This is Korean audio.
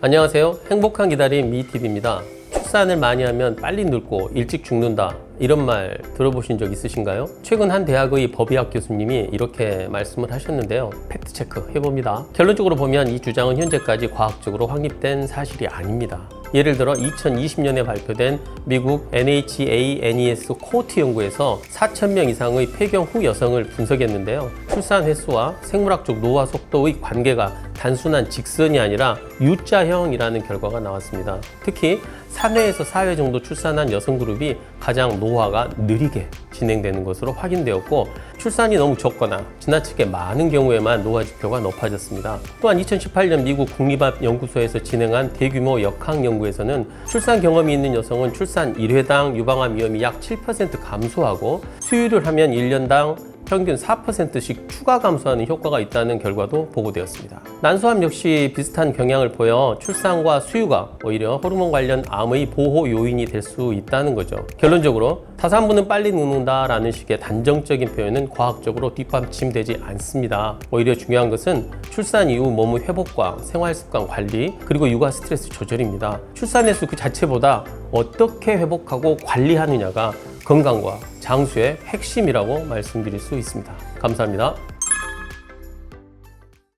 안녕하세요. 행복한 기다림 미TV입니다. 출산을 많이 하면 빨리 늙고 일찍 죽는다. 이런 말 들어보신 적 있으신가요? 최근 한 대학의 법의학 교수님이 이렇게 말씀을 하셨는데요. 팩트 체크 해봅니다. 결론적으로 보면 이 주장은 현재까지 과학적으로 확립된 사실이 아닙니다. 예를 들어 2020년에 발표된 미국 NHANES 코호트 연구에서 4,000명 이상의 폐경 후 여성을 분석했는데요. 출산 횟수와 생물학적 노화 속도의 관계가 단순한 직선이 아니라 U자형이라는 결과가 나왔습니다. 특히 3회에서 4회 정도 출산한 여성 그룹이 가장 노화가 느리게 진행되는 것으로 확인되었고 출산이 너무 적거나 지나치게 많은 경우에만 노화 지표가 높아졌습니다. 또한 2018년 미국 국립암 연구소에서 진행한 대규모 역학 연구에서는 출산 경험이 있는 여성은 출산 1회당 유방암 위험이 약 7% 감소하고 수유를 하면 1년당 평균 4%씩 추가 감소하는 효과가 있다는 결과도 보고되었습니다. 난소암 역시 비슷한 경향을 보여 출산과 수유가 오히려 호르몬 관련 암의 보호 요인이 될 수 있다는 거죠. 결론적으로 타산부는 빨리 눕는다라는 식의 단정적인 표현은 과학적으로 뒷받침되지 않습니다. 오히려 중요한 것은 출산 이후 몸의 회복과 생활 습관 관리 그리고 육아 스트레스 조절입니다. 출산 횟수 그 자체보다 어떻게 회복하고 관리하느냐가 건강과 장수의 핵심이라고 말씀드릴 수 있습니다. 감사합니다.